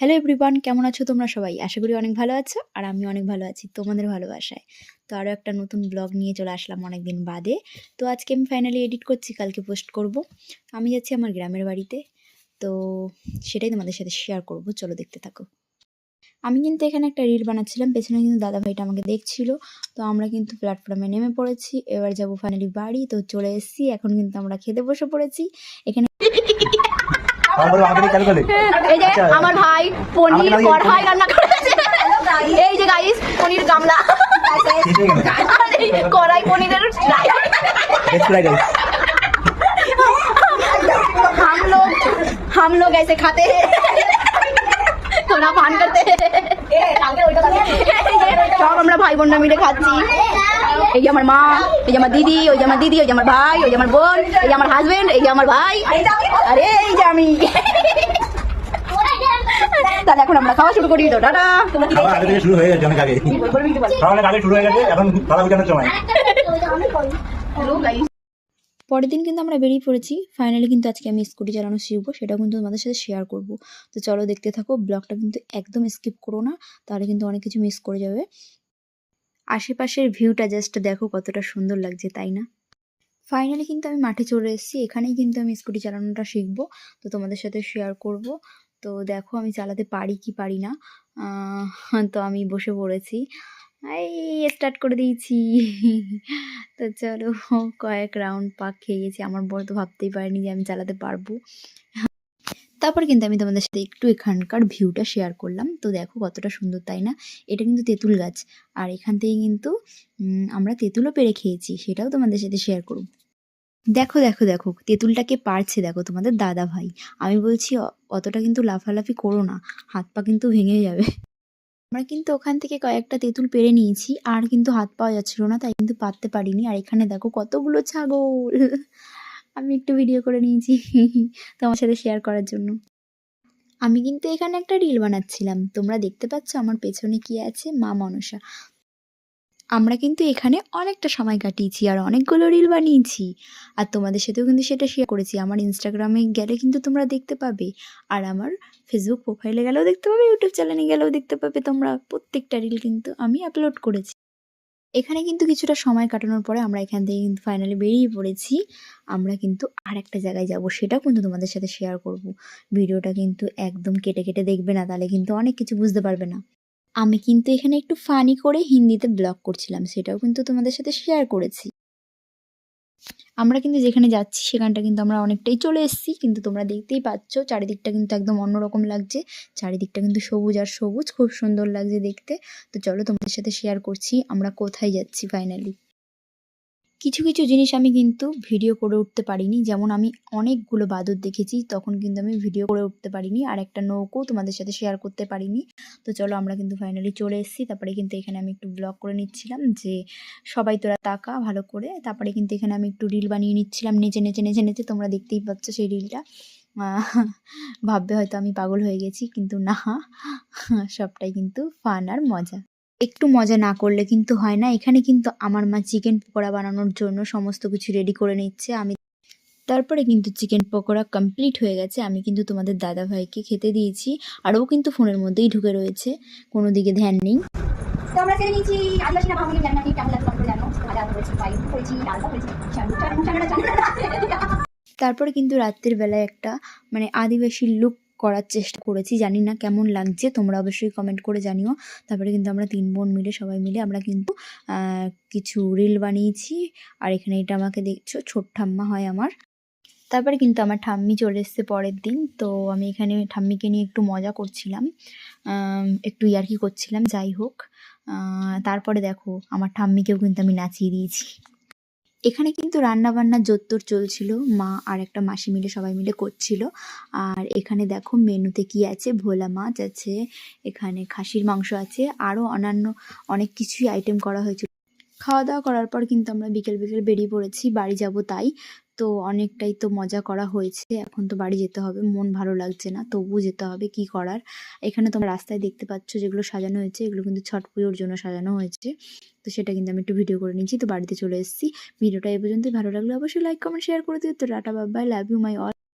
Hello everyone কেমন আছো তোমরা সবাই? আশা করি অনেক ভালো আছো, আর আমি অনেক ভালো আছি, তোমাদের ভালোবাসায়। তো আরও একটা নতুন ব্লগ নিয়ে চলে আসলাম অনেক দিন বাদে। তো আজকে আমি ফাইনালি এডিট করছি, কালকে পোস্ট করব। আমি যাচ্ছি আমার গ্রামের বাড়িতে, তো সেটাই তোমাদের সাথে শেয়ার করব, চলো দেখতে থাকো। আমি কিন্তু এখানে একটা রিল বানাচ্ছিলাম, পেছনে কিন্তু দাদা ভাইটা আমাকে দেখছিল, তো আমরা কিন্তু প্ল্যাটফর্মে নেমে পড়েছি, এবার যাব ফাইনালি বাড়ি, তো চলে এসেছি, এখন কিন্তু আমরা খেতে বসে পড়েছি, এখানে এই যে আচ্ছা। আমার ভাই পনির আমাকে লাগিয়ে কড়াই রান্না করেছে এই যে গাইস পনির গামলা ঠিক আছে আর এই কড়াই পনিরের বেস্ট ফ্রাই গাইস हम लोग हम लोग ऐसे खाते हैं थोड़ा पान करते हैं সব আমরা ভাই বোনরা মিলে খাচ্ছি। এই যে আমার মা এই যে আমার দিদি ওই যে আমার দিদি ওই যে আমার ভাই ওই যে আমার বোন এই যে আমার হাজবেন্ড এই যে আমার ভাই। আরে এই যে আমি। তাহলে এখন আমরা খাওয়া শুরু করি তো টাটা। খাওয়া আগে থেকে শুরু হয়ে গেছে অনেক আগে। খাওয়া অনেক আগে শুরু হয়ে গেছে এখন বিছানোর সময় পরের দিন কিন্তু আমরা বেরিয়ে পড়েছি। ফাইনালি কিন্তু আজকে আমি স্কুটি চালানো শিখব সেটাও কিন্তু তোমাদের সাথে শেয়ার করব। তো চলো দেখতে থাকো ব্লগটা কিন্তু একদম স্কিপ করো না তাহলে কিন্তু অনেক কিছু মিস করে যাবে। আশেপাশের ভিউটা জাস্ট দেখো কতটা সুন্দর লাগছে, তাই না? ফাইনালি কিন্তু আমি মাঠে চলে এসেছি, এখানেই কিন্তু আমি স্কুটি চালানোটা শিখব। তো তোমাদের সাথে শেয়ার করব। তো দেখো আমি চালাতে পারি কি পারি না। তো আমি বসে পড়েছি। এই স্টার্ট করে দিয়েছি। তো চলো, কয়েক রাউন্ড পাক খেয়ে গেছি। আমার বড় তো ভাবতেই পারিনি যে আমি চালাতে পারব। তারপর কিন্তু আমি তোমাদের সাথে একটু এখানকার ভিউটা শেয়ার করলাম। তো দেখো কতটা সুন্দর, তাই না? এটা কিন্তু তেঁতুল গাছ। আর এখান থেকে কিন্তু আমরা তেঁতুলও পেরে খেয়েছি, সেটাও তোমাদের সাথে শেয়ার করব। দেখো দেখো দেখো তেঁতুলটাকে পারছে দেখো তোমাদের দাদা ভাই। আমি বলছি অতটা কিন্তু লাফালাফি করো না, হাত পা কিন্তু ভেঙে যাবে। আমরা কিন্তু ওখান থেকে কয়েকটা তেঁতুল পেরে নিয়েছি, আর কিন্তু হাত পাওয়া যাচ্ছিল না, তাই কিন্তু পারতে পারিনি। আর এখানে দেখো কতগুলো ছাগল। আমি একটু ভিডিও করে নিয়েছি তোমার সাথে শেয়ার করার জন্য। আমি কিন্তু এখানে একটা রিল বানাচ্ছিলাম। তোমরা দেখতে পাচ্ছ আমার পেছনে কি আছে? মা মনসা। আমরা কিন্তু এখানে অনেকটা সময় কাটিয়েছি আর অনেকগুলো রিল বানিয়েছি। আর তোমাদের সাথেও কিন্তু সেটা শেয়ার করেছি। আমার ইনস্টাগ্রামে গেলে কিন্তু তোমরা দেখতে পাবে। আর আমার ফেসবুক প্রোফাইলে গেলেও দেখতে পাবে ইউটিউব চ্যানেলে গেলেও দেখতে পাবে। তোমরা প্রত্যেকটা রিল কিন্তু আমি আপলোড করেছি। এখানে কিন্তু কিছুটা সময় কাটানোর পরে আমরা এখান থেকে কিন্তু ফাইনালি বেরিয়ে পড়েছি। আমরা কিন্তু আর একটা জায়গায় যাব, সেটাও কিন্তু তোমাদের সাথে শেয়ার করব। ভিডিওটা কিন্তু একদম কেটে কেটে দেখবে না, তাহলে কিন্তু অনেক কিছু বুঝতে পারবে না। আমি কিন্তু এখানে একটু ফানি করে হিন্দিতে ব্লগ করছিলাম, সেটাও কিন্তু তোমাদের সাথে শেয়ার করেছি। আমরা কিন্তু যেখানে যাচ্ছি, সেখানটা কিন্তু আমরা অনেকটাই চলে এসেছি। কিন্তু তোমরা দেখতেই পাচ্ছ, চারিদিকটা কিন্তু একদম অন্যরকম লাগছে। চারিদিকটা কিন্তু সবুজ আর সবুজ, খুব সুন্দর লাগছে দেখতে। তো চলো তোমাদের সাথে শেয়ার করছি, আমরা কোথায় যাচ্ছি ফাইনালি কিছু কিছু জিনিস আমি কিন্তু ভিডিও করে উঠতে পারিনি। যেমন আমি অনেকগুলো বাদর দেখেছি, তখন কিন্তু আমি ভিডিও করে উঠতে পারিনি। আর একটা নৌকো তোমাদের সাথে শেয়ার করতে পারিনি। তো চলো আমরা কিন্তু ফাইনালি চলে এসেছি। তারপরে কিন্তু এখানে আমি একটু ব্লগ করে নিচ্ছিলাম যে সবাই তোরা তাকা ভালো করে। তারপরে কিন্তু এখানে আমি একটু রিল বানিয়ে নিচ্ছিলাম নেচে নেচে নেচে নেচে। তোমরা দেখতেই পাচ্ছ সেই রিলটা ভাববে হয়তো আমি পাগল হয়ে গেছি, কিন্তু না, সবটাই কিন্তু ফান আর মজা। একটু মজা না করলে কিন্তু হয় না। এখানে কিন্তু আমার মা চিকেন পকোড়া বানানোর জন্য সমস্ত কিছু রেডি করে নিচ্ছে। আমি তারপরে কিন্তু চিকেন পকোড়া কমপ্লিট হয়ে গেছে। আমি কিন্তু তোমাদের দাদা ভাইকে খেতে দিয়েছি। আর ও কিন্তু ফোনের মধ্যেই ঢুকে রয়েছে। কোনো দিকে ধ্যান নেই। তো আমরা ছেড়ে নিচ্ছি আদিবাসী না ভাবি জানি না ঠিক কেমন লাগছে জানো? ভাজা করেছি পাই করেছি ডালটা করেছি। চানাটা চানাটা তারপরে কিন্তু রাত্রির বেলায় একটা মানে আদিবাসী লুক করার চেষ্টা করেছি। জানি না কেমন লাগছে, তোমরা অবশ্যই কমেন্ট করে জানিও। তারপরে কিন্তু আমরা তিন বোন মিলে, সবাই মিলে আমরা কিন্তু কিছু রিল বানিয়েছি। আর এখানে এটা আমাকে দেখছ, ছোট ঠাম্মা হয় আমার। তারপরে কিন্তু আমার ঠাম্মি চলে এসছে পরের দিন। তো আমি এখানে ঠাম্মিকে নিয়ে একটু মজা করছিলাম। একটু ইয়ার্কি করছিলাম, যাই হোক। তারপরে দেখো, আমার ঠাম্মিকেও কিন্তু আমি নাচিয়ে দিয়েছি। এখানে কিন্তু রান্না বান্না জোত্তর চলছিল। মা আর একটা মাসি মিলে, সবাই মিলে করছিল। আর এখানে দেখো মেনুতে কি আছে? ভোলা মাছ আছে, এখানে খাসির মাংস আছে আরও অন্যান্য অনেক কিছুই আইটেম করা হয়েছিল। খাওয়া দাওয়া করার পর কিন্তু আমরা বিকেল বিকেল বেরিয়ে পড়েছি, বাড়ি যাব তাই। তো অনেকটাই তো মজা করা হয়েছে। এখন তো বাড়ি যেতে হবে, মন ভালো লাগছে না তবু যেতে হবে, কি করার? এখানে তোমরা রাস্তায় দেখতে পাচ্ছ যেগুলো সাজানো হয়েছে, এগুলো কিন্তু ছট পুজোর জন্য সাজানো হয়েছে। তো সেটা কিন্তু আমি একটু ভিডিও করে নিয়েছি তো বাড়িতে চলে এসেছি। ভিডিওটা এ পর্যন্তই, ভালো লাগলে অবশ্যই লাইক কমেন্ট শেয়ার করে দিও। তো tata bye love you my all